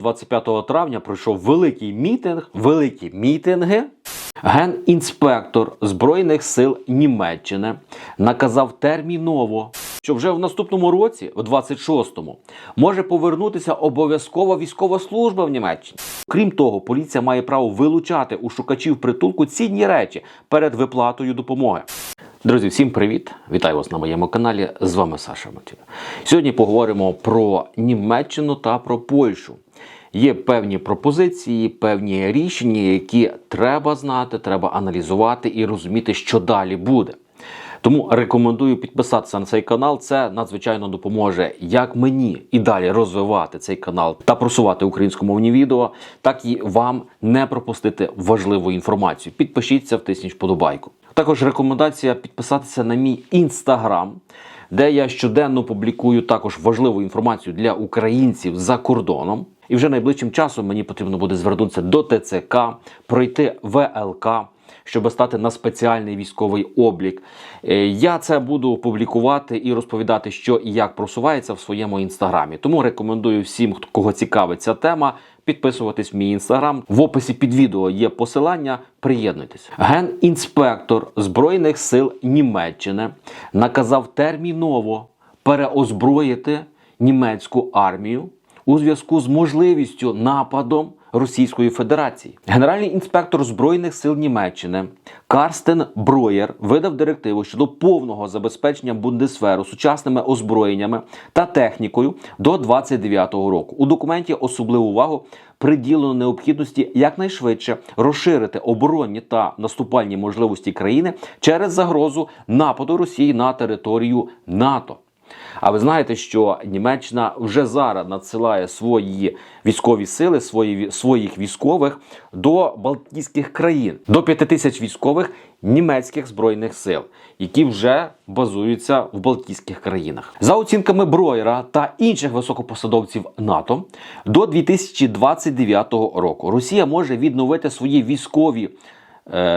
25 травня пройшов великий мітинг, великі мітинги. Генінспектор Збройних сил Німеччини наказав терміново, що вже в наступному році, в 26-му, може повернутися обов'язкова військова служба в Німеччині. Крім того, поліція має право вилучати у шукачів притулку цінні речі перед виплатою допомоги. Друзі, всім привіт! Вітаю вас на моєму каналі. З вами Саша Матюк. Сьогодні поговоримо про Німеччину та про Польщу. Є певні пропозиції, певні рішення, які треба знати, треба аналізувати і розуміти, що далі буде. Тому рекомендую підписатися на цей канал. Це надзвичайно допоможе як мені і далі розвивати цей канал та просувати українськомовні відео, так і вам не пропустити важливу інформацію. Підпишіться, втисніть вподобайку. Також рекомендація підписатися на мій інстаграм, де я щоденно публікую також важливу інформацію для українців за кордоном. І вже найближчим часом мені потрібно буде звернутися до ТЦК, пройти ВЛК, щоб стати на спеціальний військовий облік. Е, Я це буду публікувати і розповідати, що і як просувається в своєму інстаграмі. Тому рекомендую всім, кого цікавить ця тема, підписуватись в мій інстаграм. В описі під відео є посилання. Приєднуйтесь. Генінспектор Збройних сил Німеччини наказав терміново переозброїти німецьку армію у зв'язку з можливістю нападом Російської Федерації. Генеральний інспектор збройних сил Німеччини Карстен Броєр видав директиву щодо повного забезпечення Бундесферу сучасними озброєннями та технікою до 29-го року. У документі особливу увагу приділено необхідності якнайшвидше розширити оборонні та наступальні можливості країни через загрозу нападу Росії на територію НАТО. А ви знаєте, що Німеччина вже зараз надсилає свої військові сили, свої, своїх військових до Балтійських країн, до 5 тисяч військових німецьких збройних сил, які вже базуються в Балтійських країнах. За оцінками Броєра та інших високопосадовців НАТО, до 2029 року Росія може відновити свої військові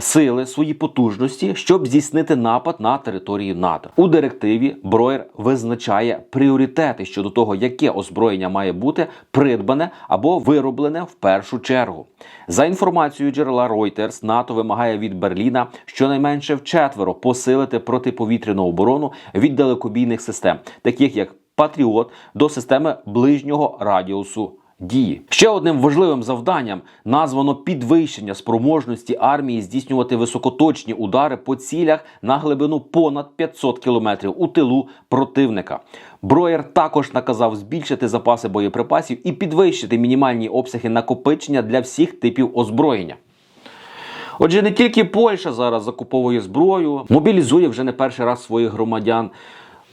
сили, свої потужності, щоб здійснити напад на території НАТО. У директиві Броєр визначає пріоритети щодо того, яке озброєння має бути придбане або вироблене в першу чергу. За інформацією джерела Reuters, НАТО вимагає від Берліна щонайменше вчетверо посилити протиповітряну оборону від далекобійних систем, таких як Патріот, до системи ближнього радіусу дії. Ще одним важливим завданням названо підвищення спроможності армії здійснювати високоточні удари по цілях на глибину понад 500 кілометрів у тилу противника. Броєр також наказав збільшити запаси боєприпасів і підвищити мінімальні обсяги накопичення для всіх типів озброєння. Отже, не тільки Польща зараз закуповує зброю, мобілізує вже не перший раз своїх громадян,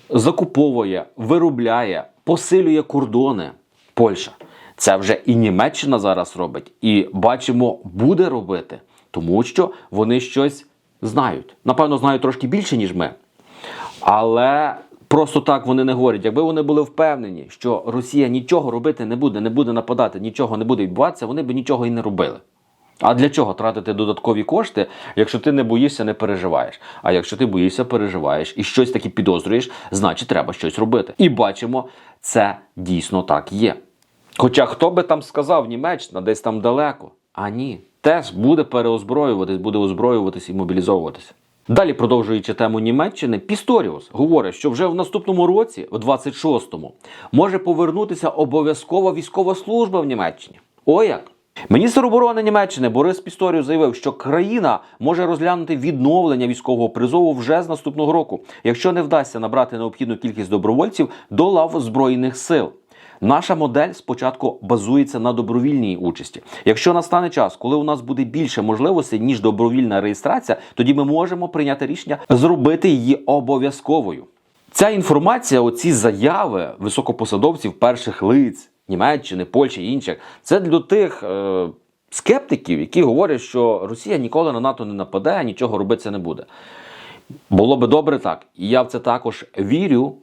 закуповує, виробляє, посилює кордони. Польща. Це вже і Німеччина зараз робить, і бачимо, буде робити, тому що вони щось знають. Напевно, знають трошки більше, ніж ми. Але просто так вони не говорять. Якби вони були впевнені, що Росія нічого робити не буде, не буде нападати, нічого не буде відбуватися, вони б нічого і не робили. А для чого тратити додаткові кошти, якщо ти не боїшся, не переживаєш? А якщо ти боїшся, переживаєш і щось таке підозрюєш, значить треба щось робити. І бачимо, це дійсно так є. Хоча хто би там сказав, Німеччина десь там далеко. А ні, теж буде переозброюватись, буде озброюватись і мобілізовуватися. Далі, продовжуючи тему Німеччини, Пісторіус говорить, що вже в наступному році, в 26-му, може повернутися обов'язкова військова служба в Німеччині. О як! Міністр оборони Німеччини Борис Пісторіус заявив, що країна може розглянути відновлення військового призову вже з наступного року, якщо не вдасться набрати необхідну кількість добровольців до лав збройних сил. Наша модель спочатку базується на добровільній участі. Якщо настане час, коли у нас буде більше можливостей ніж добровільна реєстрація, тоді ми можемо прийняти рішення зробити її обов'язковою. Ця інформація, оці заяви високопосадовців перших лиць Німеччини, Польщі і інших, це для тих е, скептиків, які говорять, що Росія ніколи на НАТО не нападе, нічого робитися не буде. Було би добре так. І я в це також вірю,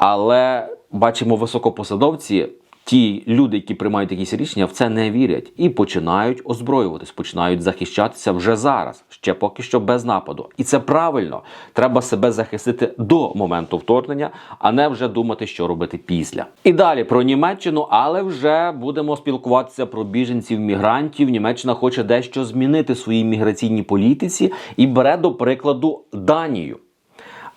але бачимо високопосадовці, ті люди, які приймають якісь рішення, в це не вірять і починають озброюватись, починають захищатися вже зараз, ще поки що без нападу. І це правильно. Треба себе захистити до моменту вторгнення, а не вже думати, що робити після. І далі про Німеччину, але вже будемо спілкуватися про біженців, мігрантів. Німеччина хоче дещо змінити в своїй міграційній політиці і бере до прикладу Данію.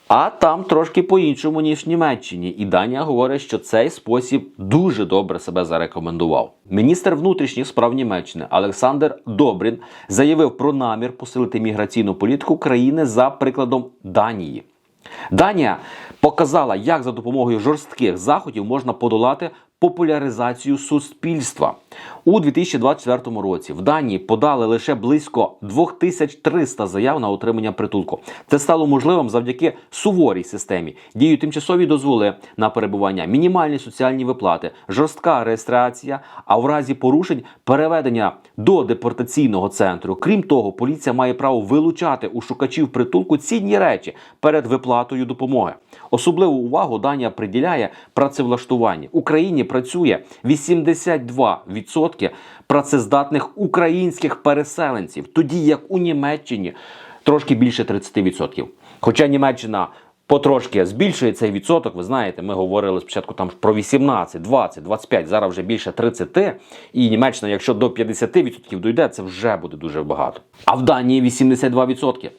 А там трошки по-іншому, ніж в Німеччині. І Данія говорить, що цей спосіб дуже добре себе зарекомендував. Міністр внутрішніх справ Німеччини Олександр Добрін заявив про намір посилити міграційну політику країни за прикладом Данії. Данія показала, як за допомогою жорстких заходів можна подолати популяризацію суспільства. У 2024 році в Данії подали лише близько 2300 заяв на отримання притулку. Це стало можливим завдяки суворій системі. Діють тимчасові дозволи на перебування, мінімальні соціальні виплати, жорстка реєстрація, а в разі порушень переведення до депортаційного центру. Крім того, поліція має право вилучати у шукачів притулку цінні речі перед виплатою допомоги. Особливу увагу Данія приділяє працевлаштуванню. Україні працює 82% працездатних українських переселенців, тоді як у Німеччині трошки більше 30%. Хоча Німеччина потрошки збільшує цей відсоток, ви знаєте, ми говорили спочатку там про 18, 20, 25, зараз вже більше 30, і Німеччина, якщо до 50% дойде, це вже буде дуже багато. А в Данії 82%.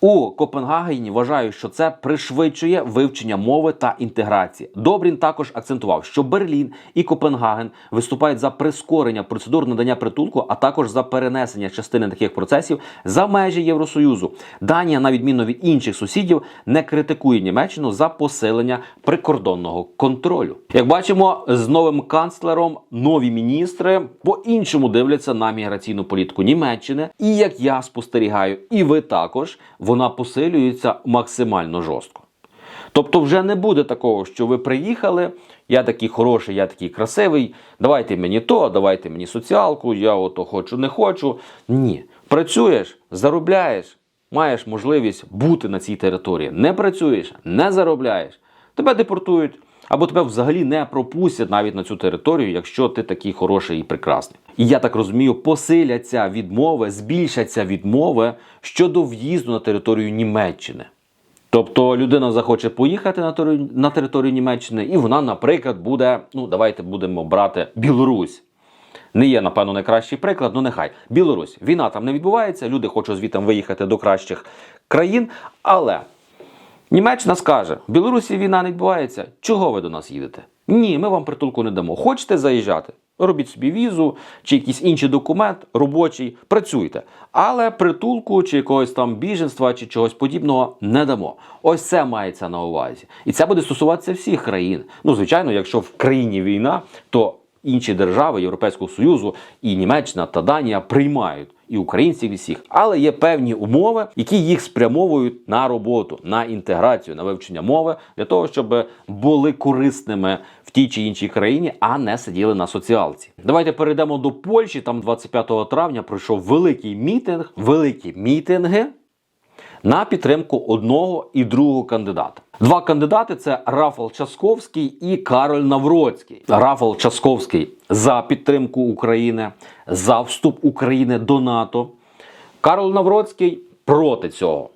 У Копенгагені вважають, що це пришвидшує вивчення мови та інтеграції. Добрін також акцентував, що Берлін і Копенгаген виступають за прискорення процедур надання притулку, а також за перенесення частини таких процесів за межі Євросоюзу. Данія, на відміну від інших сусідів, не критикує Німеччину за посилення прикордонного контролю. Як бачимо, з новим канцлером нові міністри по-іншому дивляться на міграційну політику Німеччини. І як я спостерігаю, і ви також вона посилюється максимально жорстко. Тобто, вже не буде такого, що ви приїхали, я такий хороший, я такий красивий, давайте мені то, давайте мені соціалку, я ото хочу, не хочу. Ні. Працюєш, заробляєш, маєш можливість бути на цій території. Не працюєш, не заробляєш, тебе депортують. Або тебе взагалі не пропустять навіть на цю територію, якщо ти такий хороший і прекрасний. І я так розумію, посиляться відмови, збільшаться відмови щодо в'їзду на територію Німеччини. Тобто людина захоче поїхати на територію, на територію Німеччини, і вона, наприклад, буде, ну давайте будемо брати Білорусь. Не є, напевно, найкращий приклад, ну нехай. Білорусь. Війна там не відбувається, люди хочуть звідти виїхати до кращих країн, але Німеччина скаже: в Білорусі війна не відбувається. Чого ви до нас їдете? Ні, ми вам притулку не дамо. Хочете заїжджати? Робіть собі візу чи якийсь інший документ робочий, працюйте. Але притулку чи якогось там біженства чи чогось подібного не дамо. Ось це мається на увазі. І це буде стосуватися всіх країн. Ну, звичайно, якщо в країні війна, то інші держави Європейського Союзу і Німеччина та Данія приймають і українців, і всіх, але є певні умови, які їх спрямовують на роботу, на інтеграцію, на вивчення мови для того, щоб були корисними в тій чи іншій країні, а не сиділи на соціалці. Давайте перейдемо до Польщі. Там 25 травня пройшов великий мітинг, великі мітинги на підтримку одного і другого кандидата. Два кандидати це Рафал Часковський і Кароль Навроцький. Рафал Часковський за підтримку України, за вступ України до НАТО. Карол Навроцький проти цього.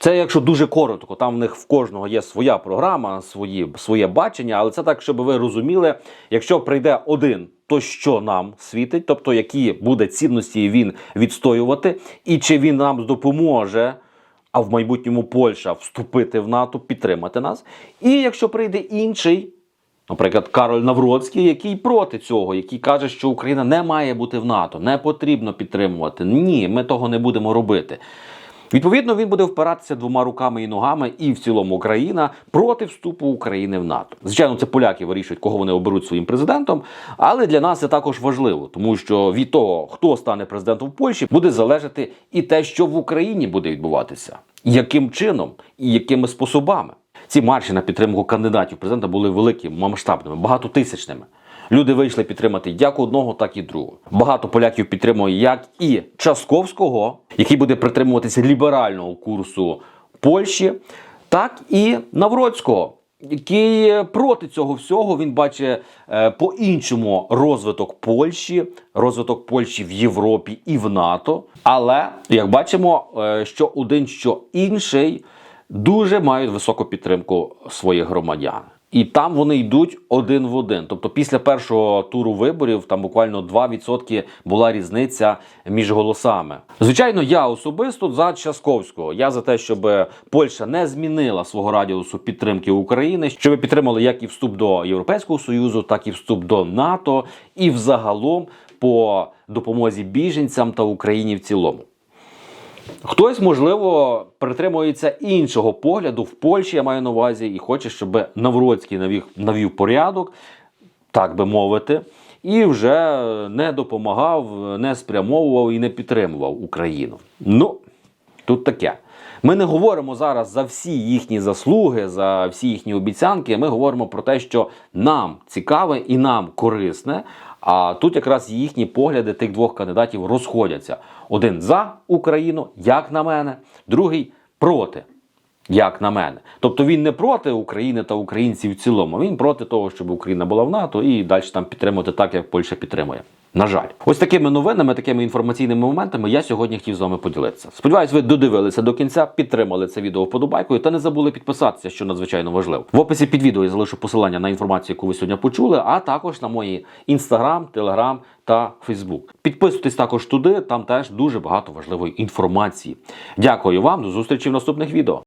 Це якщо дуже коротко, там в них в кожного є своя програма, свої, своє бачення, але це так, щоб ви розуміли, якщо прийде один, то що нам світить, тобто які буде цінності він відстоювати, і чи він нам допоможе, а в майбутньому Польща вступити в НАТО, підтримати нас. І якщо прийде інший, Наприклад, Кароль Навроцький, який проти цього, який каже, що Україна не має бути в НАТО, не потрібно підтримувати. Ні, ми того не будемо робити. Відповідно, він буде впиратися двома руками і ногами, і в цілому Україна проти вступу України в НАТО. Звичайно, це поляки вирішують, кого вони оберуть своїм президентом. Але для нас це також важливо, тому що від того, хто стане президентом в Польщі, буде залежати і те, що в Україні буде відбуватися, яким чином і якими способами. Ці марші на підтримку кандидатів президента були великими, масштабними, багатотисячними. Люди вийшли підтримати як одного, так і другого. Багато поляків підтримує як і Часковського, який буде притримуватися ліберального курсу Польщі, так і Навроцького, який проти цього всього він бачить е, по-іншому розвиток Польщі, розвиток Польщі в Європі і в НАТО. Але як бачимо, е, що один, що інший дуже мають високу підтримку своїх громадян. І там вони йдуть один в один. Тобто після першого туру виборів там буквально 2% була різниця між голосами. Звичайно, я особисто за Часковського. Я за те, щоб Польща не змінила свого радіусу підтримки України, щоб підтримали як і вступ до Європейського союзу, так і вступ до НАТО, і взагалом по допомозі біженцям та Україні в цілому. Хтось, можливо, притримується іншого погляду в Польщі, я маю на увазі, і хоче, щоб Навроцький навів, навів порядок, так би мовити, і вже не допомагав, не спрямовував і не підтримував Україну. Ну, тут таке. Ми не говоримо зараз за всі їхні заслуги, за всі їхні обіцянки. Ми говоримо про те, що нам цікаве і нам корисне. А тут якраз їхні погляди тих двох кандидатів розходяться: один за Україну, як на мене, другий проти. Як на мене, тобто він не проти України та українців в цілому. Він проти того, щоб Україна була в НАТО і далі там підтримувати так, як Польща підтримує. На жаль, ось такими новинами, такими інформаційними моментами я сьогодні хотів з вами поділитися. Сподіваюсь, ви додивилися до кінця, підтримали це відео вподобайкою та не забули підписатися, що надзвичайно важливо. В описі під відео я залишу посилання на інформацію, яку ви сьогодні почули, а також на мої інстаграм, телеграм та Фейсбук. Підписуйтесь також туди, там теж дуже багато важливої інформації. Дякую вам, до зустрічі в наступних відео.